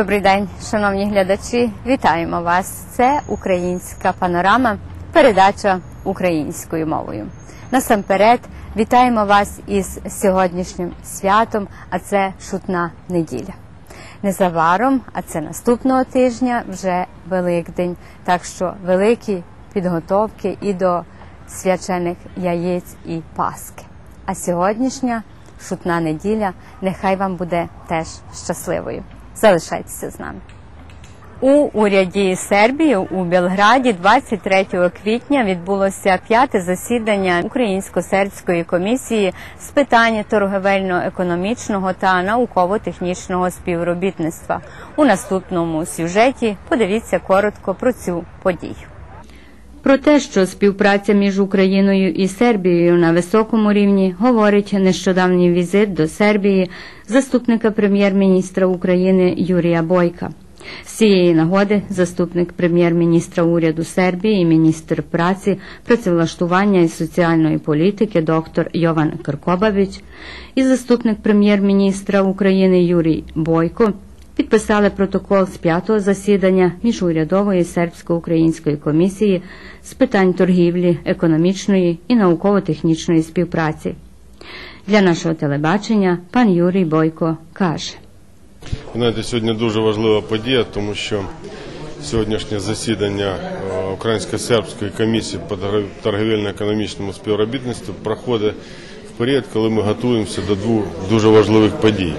Добрий день, шановні глядачі. Вітаємо вас. Це українська панорама, передача українською мовою. Насамперед, вітаємо вас із сьогоднішнім святом, а це шутна неділя. Незабаром, а це наступного тижня, вже Великдень. Так що великі підготовки і до свячених яєць і паски. А сьогоднішня шутна неділя нехай вам буде теж щасливою. Залишайтеся з нами. У уряді Сербії у Белграді 23 квітня відбулося п'яте засідання українсько-сербської комісії з питань торговельно-економічного та науково-технічного співробітництва. У наступному сюжеті подивіться коротко про цю подію. Про те, що співпраця між Україною і Сербією на високому рівні, говорить нещодавній візит до Сербії заступника прем'єр-міністра України Юрія Бойка. З цієї нагоди заступник прем'єр-міністра уряду Сербії, і міністр праці, працевлаштування і соціальної політики доктор Йован Каркобавич і заступник прем'єр-міністра України Юрій Бойко підписали протокол з п'ятого засідання міжурядової сербсько-української комісії з питань торгівлі, економічної і науково-технічної співпраці. Для нашого телебачення пан Юрій Бойко каже. Знаєте, сьогодні дуже важлива подія, тому що сьогоднішнє засідання е, Українсько-сербської комісії по торговельно-економічному співробітництву проходить в період, коли ми готуємося до двох дуже важливих подій.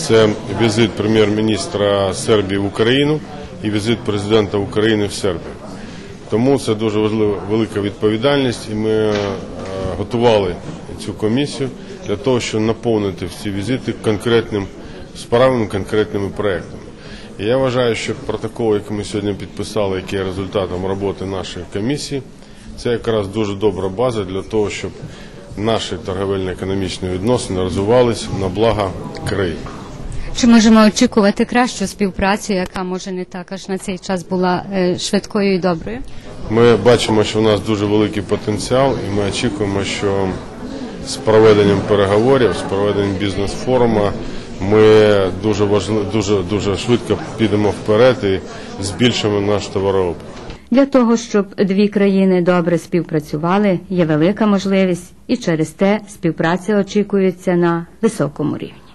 Це візит прем'єр-міністра Сербії в Україну і візит президента України в Сербію. Тому це дуже важлива велика відповідальність, і ми е, готували цю комісію для того, щоб наповнити всі візити конкретним справами, конкретними проектами. І я вважаю, що протокол, який ми сьогодні підписали, який є результатом роботи нашої комісії, це якраз дуже добра база для того, щоб наші торговельно-економічні відносини розвивалися на благо країни. Чи можемо очікувати кращу співпрацю, яка може не також на цей час була е, швидкою і доброю? Ми бачимо, що в нас дуже великий потенціал, і ми очікуємо, що з проведенням переговорів, з проведенням бізнес-форуму ми дуже важливо, дуже дуже швидко підемо вперед і збільшимо наш товарообіг. Для того щоб дві країни добре співпрацювали, є велика можливість, і через те співпраця очікується на високому рівні.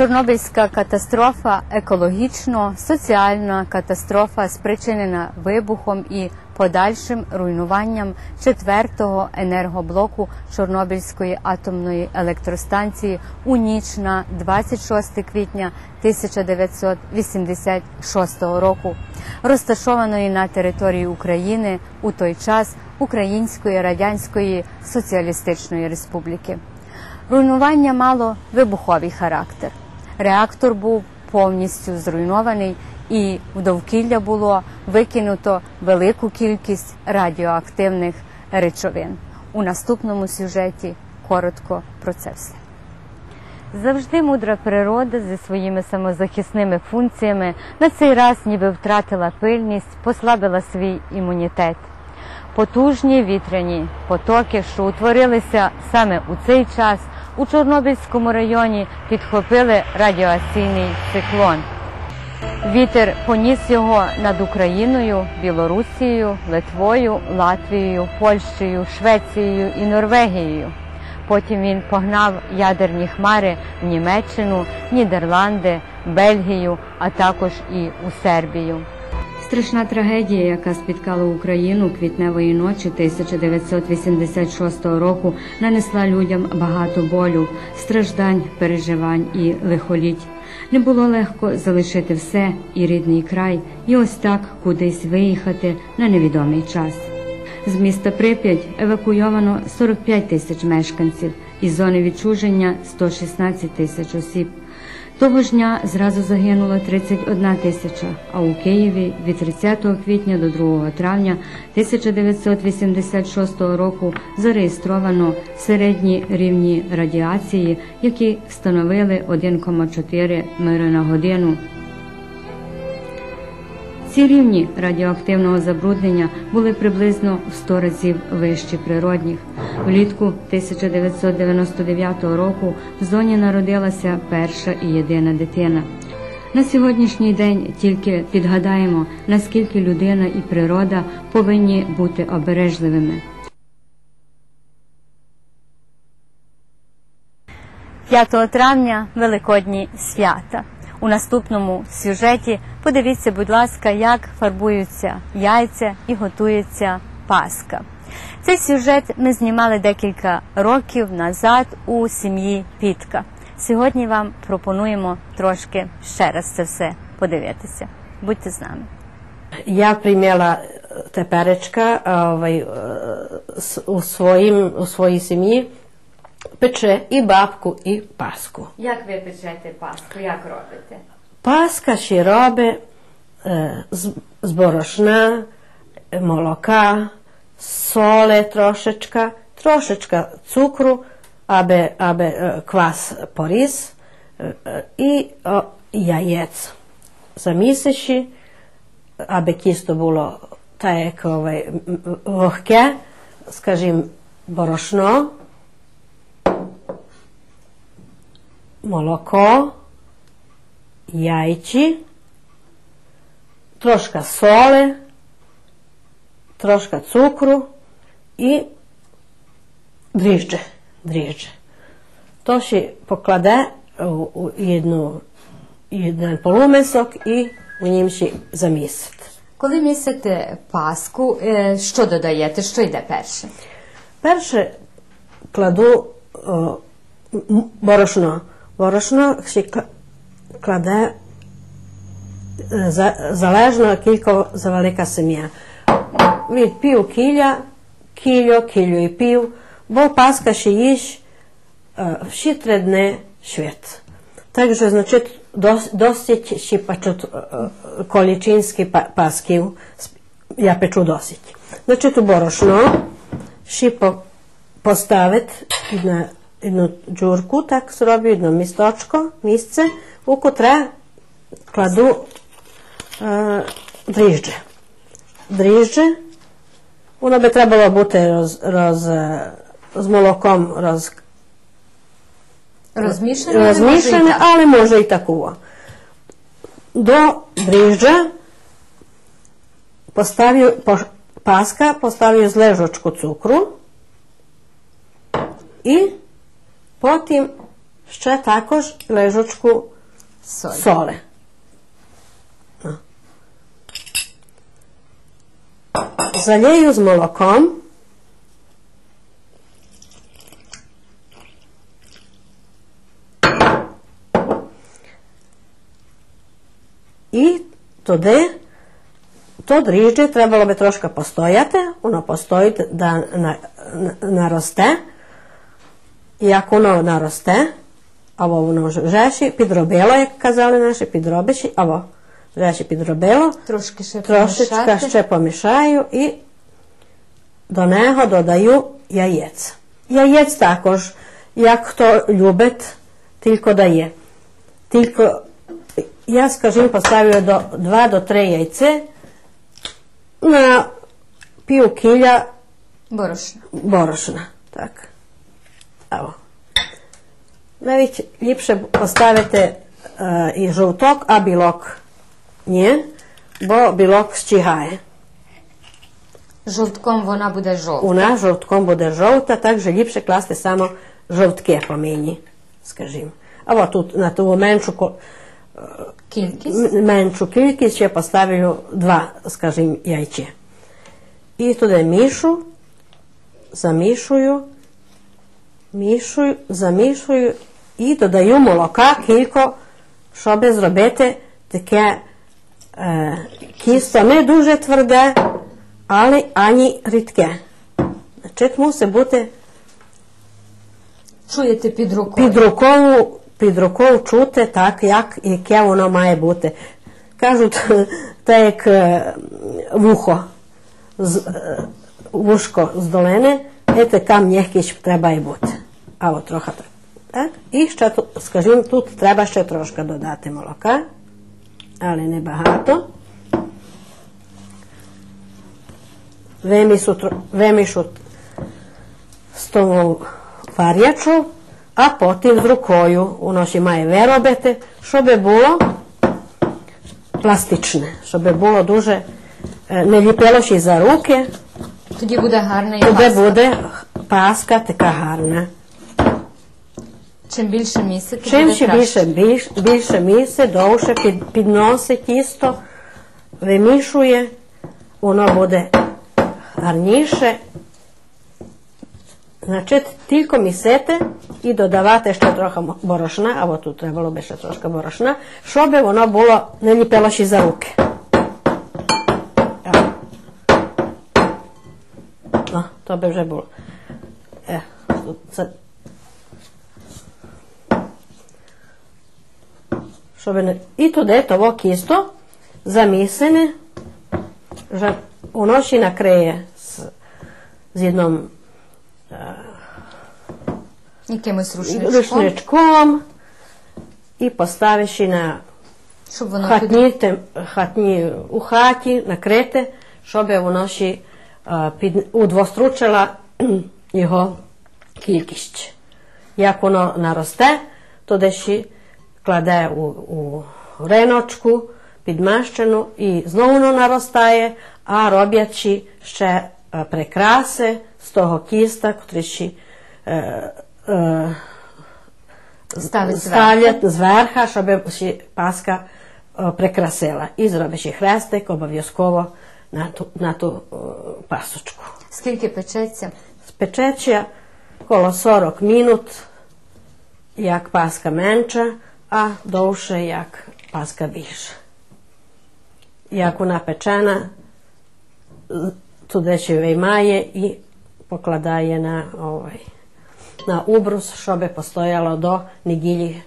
Чорнобильська катастрофа екологічно, соціальна катастрофа, спричинена вибухом і подальшим руйнуванням четвертого енергоблоку Чорнобильської атомної електростанції у ніч на 26 квітня 1986 року, розташованої на території України у той час Української Радянської Соціалістичної Республіки. Руйнування мало вибуховий характер. Реактор був повністю зруйнований, і в довкілля було викинуто велику кількість радіоактивних речовин. У наступному сюжеті коротко про це все. Завжди мудра природа зі своїми самозахисними функціями на цей раз ніби втратила пильність, послабила свій імунітет. Потужні вітряні потоки, що утворилися саме у цей час, у Чорнобильському районі підхопили радіоаційний циклон. Вітер поніс його над Україною, Білорусією, Литвою, Латвією, Польщею, Швецією і Норвегією. Потім він погнав ядерні хмари в Німеччину, Нідерланди, Бельгію, а також і у Сербію. Страшна трагедія, яка спіткала Україну квітневої ночі 1986 року, нанесла людям багато болю, страждань, переживань і лихоліть. Не було легко залишити все і рідний край, і ось так кудись виїхати на невідомий час. З міста Прип'ять евакуйовано 45 тисяч мешканців, із зони відчуження 116 тисяч осіб. Того ж дня зразу загинуло 31 тисяча, а у Києві від 30 квітня до 2 травня 1986 року зареєстровано середні рівні радіації, які становили 1,4 мири на годину. Ці рівні радіоактивного забруднення були приблизно в 100 разів вищі природних. Влітку 1999 року в зоні народилася перша і єдина дитина. На сьогоднішній день тільки підгадаємо, наскільки людина і природа повинні бути обережливими. 5 травня Великодні свята. У наступному сюжеті подивіться, будь ласка, як фарбуються яйця і готується паска. Цей сюжет ми знімали декілька років назад у сім'ї Пітка. Сьогодні вам пропонуємо трошки ще раз це все подивитися. Будьте з нами. Ja primjela teperečka ovaj, s- u, svojim, u peče i babku i pasku. Як ви печете паску? Як робите? Paska ще e, e, trošečka, trošečka cukru, abe, abe e, kvas poris e, e, i o, jajec. Zamiseši, abe kisto bilo tajek ovaj, m- m- vlohke, скажімо, борошно, молоко, jajči, troška sole, troška cukru i drižđe, drižđe. To se poklade u, u jednu, jedan polumesok i u njim se zamisati. Коли місите паску, е, що додаєте? Що йде перше? Перше кладу о, м- борошно. Борошно ще кла- кладе е, за, залежно кілько за велика сім'я. Від пів кіля, кілю, кілю і пів, бо паска ще їж е, всі три дни швид. Takže, значить, дос- досить ще печуть е, е, колічинські па- пасків, сп- я печу досить. Значить, у борошно ще по, поставити на jednu džurku, tako su robio jedno mistočko, misce, u kotra kladu e, driždže. Driždže, ono bi trebalo biti roz, roz, e, s molokom roz, razmišljene, razmišljene ali može i tako. Do driždža postavio, po, paska postavio zležočku cukru i потім ще також лежочку Соль. соли. Ну. Залію з молоком. І туди то дріжджі треба би трошки постояти, воно постоїть, да на, на, наросте. І як воно наросте, або воно вже ще підробило, як казали наші, підробичі, або вже ще підробило, Трошки ще трошечка помішати. ще помішаю і до нього додаю яєць. Яєць також, як хто любить, тільки дає. Тільки я, скажімо, поставлю до 2 до 3 яйця на пів кіля Борошно. борошна. Так. Evo. Навіть ліпше поставити е, і жовток, а білок ні, бо білок щігає. Жовтком вона буде жовта. У нас жовтком буде жовта, так що ліпше класти само жовтке по мені, скажімо. Або тут на ту меншу, Кількість. м- меншу кількість ще поставлю два, скажімо, яйця. І туди мішу, замішую, мішую, замішую і додаю молока кілько, щоб зробити таке е, кісто не дуже тверде, але ані рідке. Значить, мусить бути Чуєте під рукою. під рукою, під рукою чути так, як, яке воно має бути. Кажуть, так як е, вухо, з, е, вушко з долини, це така м'якість треба і бути. А от трохи так. так. І ще, тут, скажімо, тут треба ще трошки додати молока, але не багато. вимішуть, вимішуть з тому варячу, а потім з рукою уноші має виробити, щоб було пластичне, щоб було дуже е, не ліпилося за руки, Тоді буде гарна і паска. буде паска така гарна. Чим більше місяців, Чим буде ще краще. більше, більш, більше місце, довше під, підносить тісто, вимішує, воно буде гарніше. Значить, тільки місити і додавати ще трохи мо- борошна, або тут треба було би ще трошки борошна, щоб воно було не ліпилося за руки. No, to by było. E, co... Šobene. I tu dete ovog isto zamisene že unošina kreje s, s jednom e, uh, Nikim s rušničkom. rušničkom i postaviši na hatnite, hatnji, u hati, na krete, šobe unoši е, удвостручила його кількість. Як воно наросте, тоді ще кладе у, у риночку підмащену і знову воно наростає, а роблячи ще е, прикраси з того кіста, котрі ще е, е, ставить зверху. ставлять зверху, щоб паска е, прикрасила. І зробиш і хрестик обов'язково на ту, на ту е, пасочку. Скільки печеться? Спечеться коло 40 минут, як паска менша, а довше, як паска більша. Як вона печена, з- туди ще виймає і покладає на, ovaj, на убрус, щоб постояло до неділі,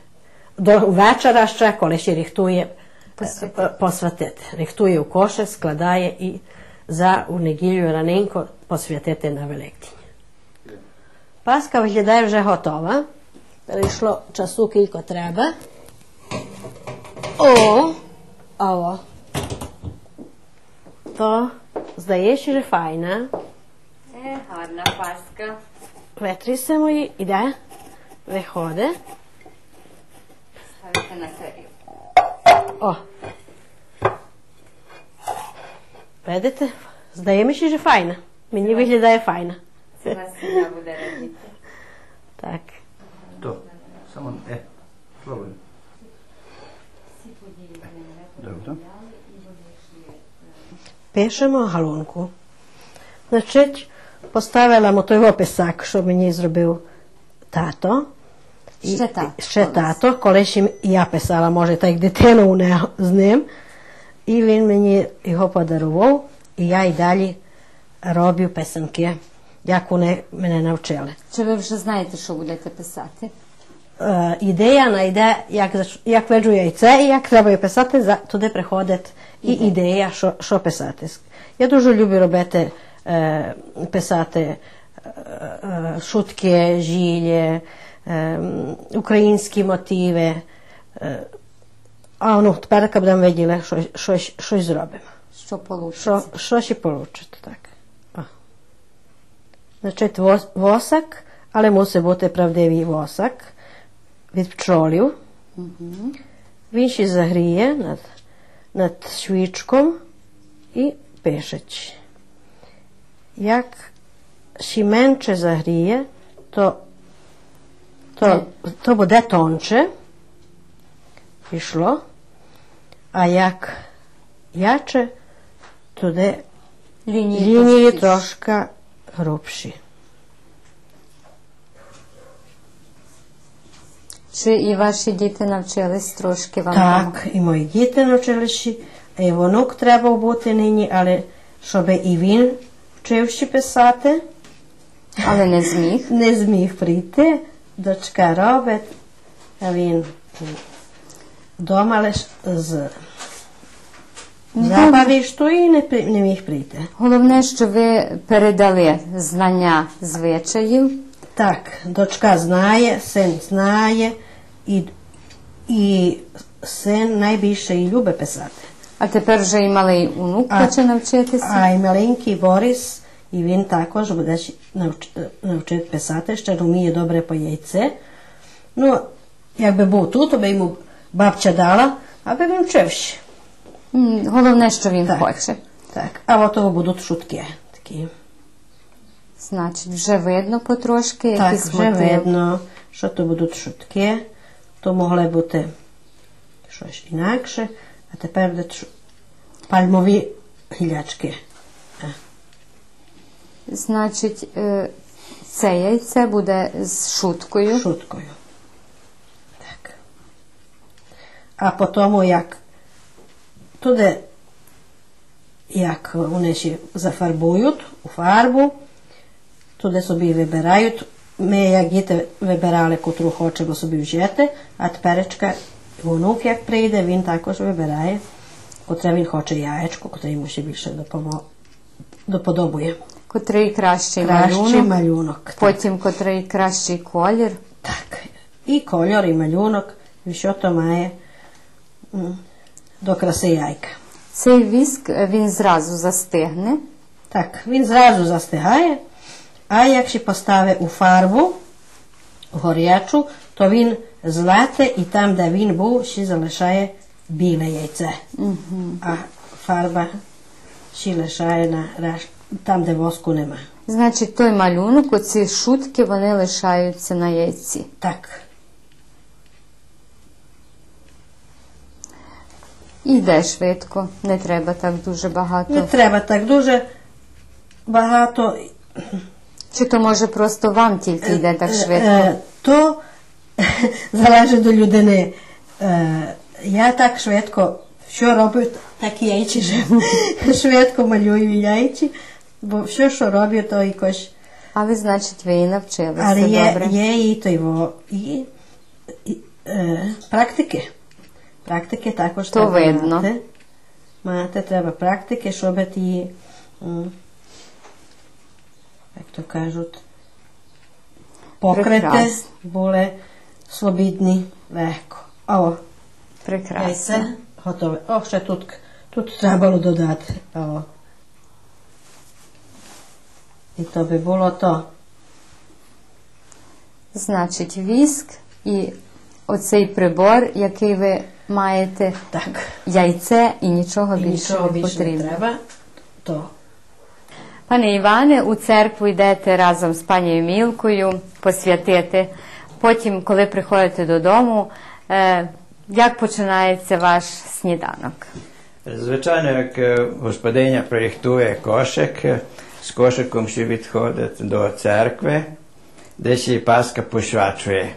до вечора ще, коли ще рихтує Посвятити. посвятити. Рихтує у коше, складає і за у неділю раненько посвятити на Великдень. Паска виглядає вже готова. Перейшло часу кілько треба. О, о. То здається, що файна. Е, гарна паска. Витрісимо її, іде, виходить. Ставите на тарілку. О. Видите? Здається, що файна. Мені виглядає файна. Це вас сім'я буде радіти. Так. То, само, е, пробуй. Добре. Пишемо галунку. Значить, поставила мотовий писак, що мені зробив тато. І- Ще тато коли ще я писала, може, так дитину у не- з ним. І він мені його подарував, і я й далі роблю писанки, як вони мене навчили. Чи ви вже знаєте, що будете писати? Е, ідея найде, як, як веду яйце, і як треба писати, за- туди приходить і ідея, що, що писати. Я дуже люблю робити, е, писати е, шутки, жілі, українські мотиви. Е, а ну, тепер як будемо виділи, що, щось, щось зробимо. Що вийде? Що, що ще вийде, так. О. Значить, вос- восак, але мусить бути правдивий восак від пчолів. Він ще загріє над, над свічком і пишеть. Як ще менше загріє, то, то, то буде тонче. Пішло. А як яче, туди Лінії, лінії трошки грубші. Чи і ваші діти навчились трошки вам? Так, і мої діти навчилися, і внук треба бути нині, але щоб і він вчився писати, Але не зміг. не зміг прийти, дочка робить, а він вдома лиш з забаві, що і не, при- не міг прийти. Головне, що ви передали знання звичаїв. Так, дочка знає, син знає, і, і син найбільше і любить писати. А тепер вже і малий онук А- хоче навчитися. А й маленький Борис І він також буде ще навчити писати, ще вміє добре по яйце. Ну, якби був тут, то би йому бабця дала, аби він вчив ще. М, Головне, що він Так. хоче. Так, а от того будуть шутки такі. Значить, вже видно потрошки Так, якісь вже мотиви. видно, що то будуть шутки, то могли бути щось інакше, а тепер будуть пальмові гілячки. Значить, е, це яйце буде з шуткою. шуткою. Так. А по тому, як туди, як вони ще зафарбують у фарбу, туди собі вибирають. Ми, як діти, вибирали, котру хочемо собі взяти, а теперечка внук, як прийде, він також вибирає, котре він хоче яєчко, котре йому ще більше допомо- доподобує. Котрий кращий Кращий малюнок, малюнок. потім котрий кращий колір. Так. І кольор, і малюнок, і що то має до краси яйка. Цей віск він зразу застигне. Так, він зразу застигає, а як ще поставить у фарбу горячу, то він злате і там, де він був, ще залишає біле яйце. А фарба ще лишає на реш- там, де воску нема. Значить, той малюнок, оці шутки, вони лишаються на яйці. Так. І йде швидко, не треба так дуже багато. Не треба так дуже багато. Чи то може просто вам тільки йде так Е, швидко? е, То залежить до людини. Е, Я так швидко, що роблю, так і яйці живу. Швидко малюю яйці, бо все, що роблю, то якось. Але значить, ви і навчилися Але є, добре. є і, то його, і, і е, практики. Практики також То треба видно. мати. Мати треба практики, щоб ті, м, як то кажуть, покрити Прекрасно. були свобідні легко. О, Прекрасно. готове. О, ще тут, тут треба було додати. О. І то би було то. Значить, віск і оцей прибор, який ви маєте, Так. яйце і нічого І більше нічого не більше не потрібно. треба. То. Пане Іване, у церкву йдете разом з пані Мілкою посвятити. Потім, коли приходите додому, е, як починається ваш сніданок? Звичайно, як е, господиня проєктує кошик, е, s košarkom šivit hodat do crkve, gdje se i paska pošvačuje.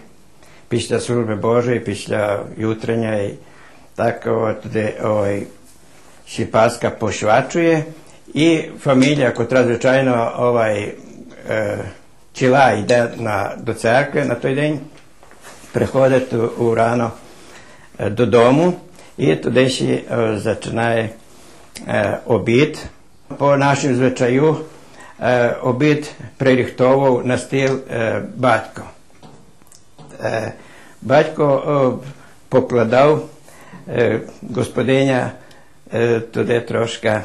Pišlja službe Bože i pišlja jutrenja i tako gdje ovaj, si paska pošvačuje. I familija, kod različajno ovaj, e, čila ide na, do crkve na toj den, prehode tu u rano e, do domu i eto deši e, začinaje e, obit. Po našem zvečaju обід приріхтовував на стіл е, батько. Е, батько е, покладав, е, господиня е, туди трошки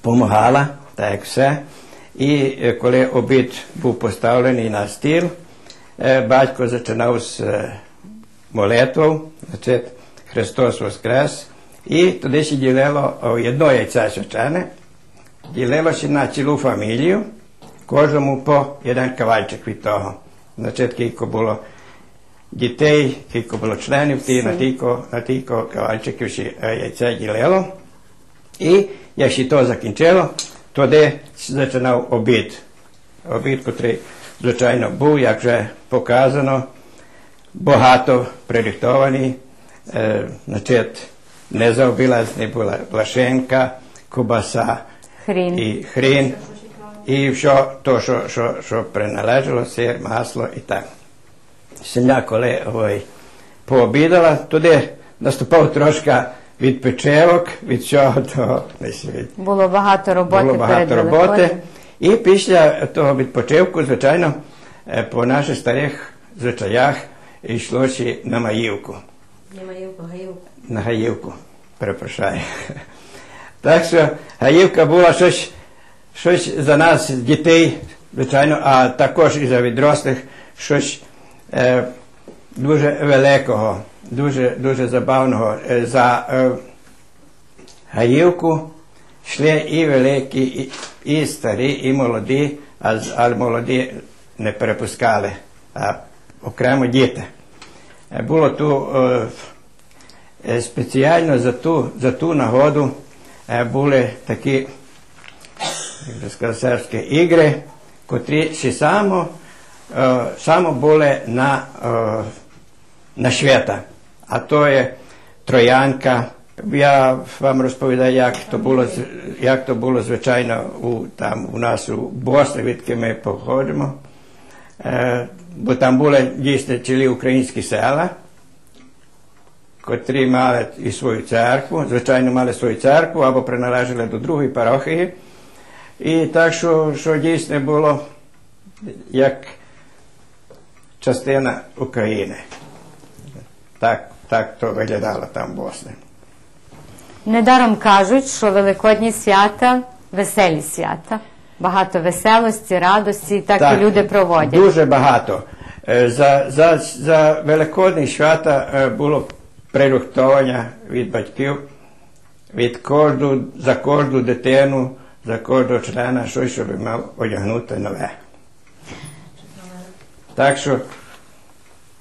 помагала, так як все. І е, коли обід був поставлений на стіл, е, батько починав з е, молитвою, значить, Христос Воскрес, і туди ще ділило одно яйце свячене, ділило ще на цілу фамілію, кожному по один кавальчик від того. Значить, кілько було дітей, кілько було членів, ті на тілько, на тілько кавальчиків ще е, яйце ділило. І як ще то закінчило, тоді починав обід. Обід, котрий, звичайно, був, як вже показано, багато пририхтований, е, значить, не заобілазна була лашенка, кубаса Хрін. і хрін, і все то, що, що, що приналежало, сир, масло і так. Сім'я, коли ой, пообідала, туди наступав трошки відпочинок від всього того. від- Було багато роботи було багато роботи. І після того відпочинку, звичайно, е, по наших старих звичаях йшло ще на Маївку. гаївку. На Гаївку, перепрошую. Так що Гаївка була щось щось за нас, дітей, звичайно, а також і за відрослих, щось е, дуже великого, дуже, дуже забавного. Е, За е, Гаївку йшли і великі, і, і старі, і молоді, а, але молоді не перепускали, а окремо діти. Е, Було ту е, е, спеціально за ту, за ту нагоду Eh, bolje takie skracarske igre, kot reči samo, eh, samo bolje na, eh, na świata. A to je trojanka. Ja vam rozpowiadam, jak to było, jak to było zwyczajno u, tam u nas u Bosni, vidite my pochodzimy. bo tam bile, gdje ste čili ukrajinski sela, котрі мали і свою церкву, звичайно, мали свою церкву або приналежали до другої парохії. І так, що, що дійсно було як частина України. Так, так то виглядало там в Босні. Недаром кажуть, що великодні свята веселі свята. Багато веселості, радості, і так, і люди проводять. Дуже багато. Е, За, за, за Великодні свята е, було прирухтовання від батьків, від кожну, за кожну дитину, за кожного члена, щось, щоб мав одягнути нове. Так що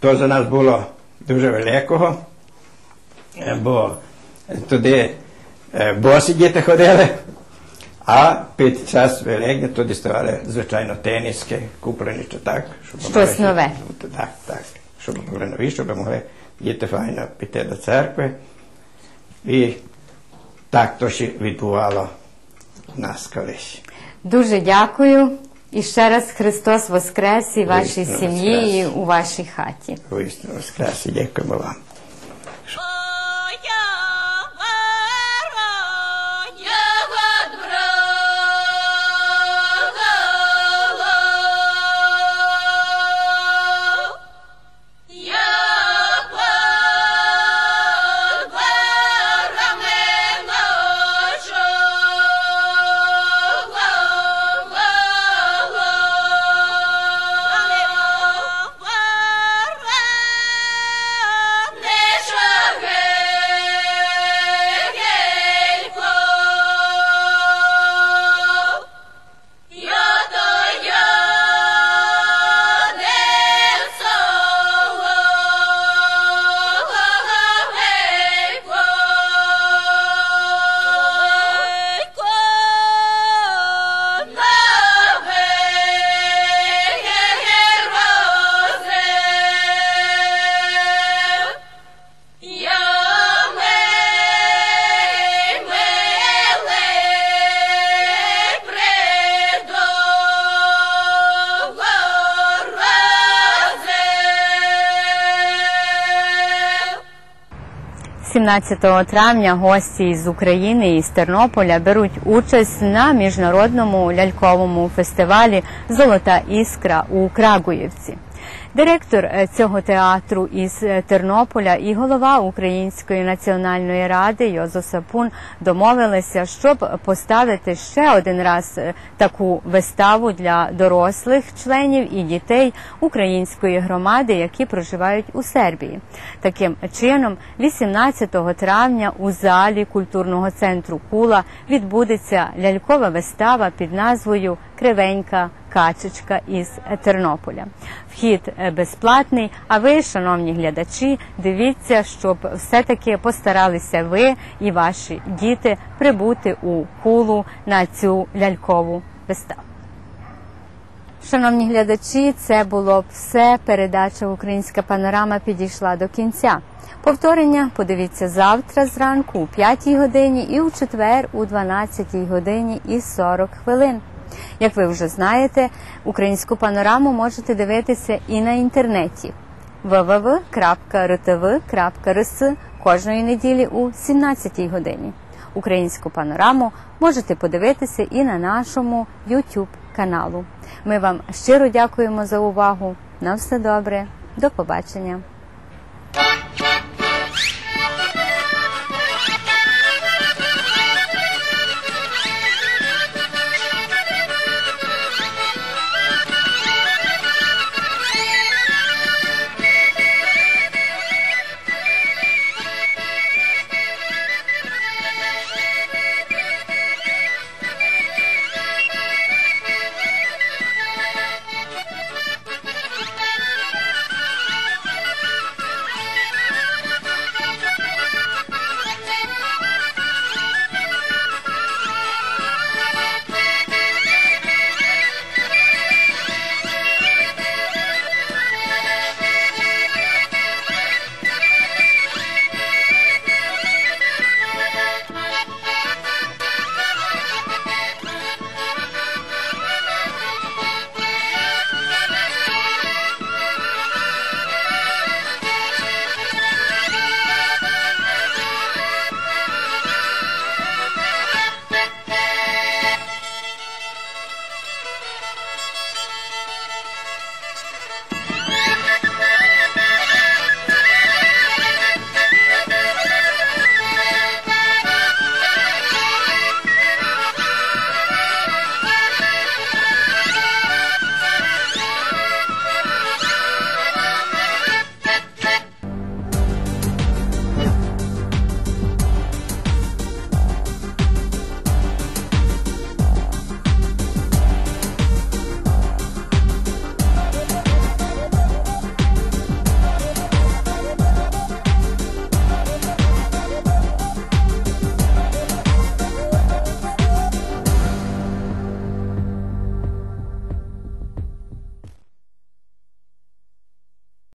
то за нас було дуже великого, е, бо туди е, босі діти ходили, а під час Великдня туди ставали, звичайно, теніски, куплені чи так. Щоб Щось могли- нове. Так, так. Щоб були нові, щоб могли Діти файно піти до церкви. І так то ще відбувало в нас колись. Дуже дякую. І ще раз Христос Воскрес і вашій сім'ї, і у вашій хаті. Христос воскрес дякуємо вам. 17 травня гості з України і з Тернополя беруть участь на міжнародному ляльковому фестивалі Золота іскра у Крагуєвці. Директор е, цього театру із е, Тернополя і голова Української національної ради Йозо Сапун домовилися, щоб поставити ще один раз е, таку виставу для дорослих членів і дітей української громади, які проживають у Сербії. Таким чином, 18 травня у залі культурного центру Кула відбудеться лялькова вистава під назвою Кривенька качечка із Тернополя. Вхід безплатний. А ви, шановні глядачі, дивіться, щоб все-таки постаралися ви і ваші діти прибути у кулу на цю лялькову виставу. Шановні глядачі, це було все. Передача Українська панорама підійшла до кінця. Повторення подивіться завтра зранку у 5 годині і у четвер у 12 годині і 40 хвилин. Як ви вже знаєте, українську панораму можете дивитися і на інтернеті www.rtv.rs кожної неділі у 17 годині. Українську панораму можете подивитися і на нашому YouTube каналу. Ми вам щиро дякуємо за увагу. На все добре, до побачення.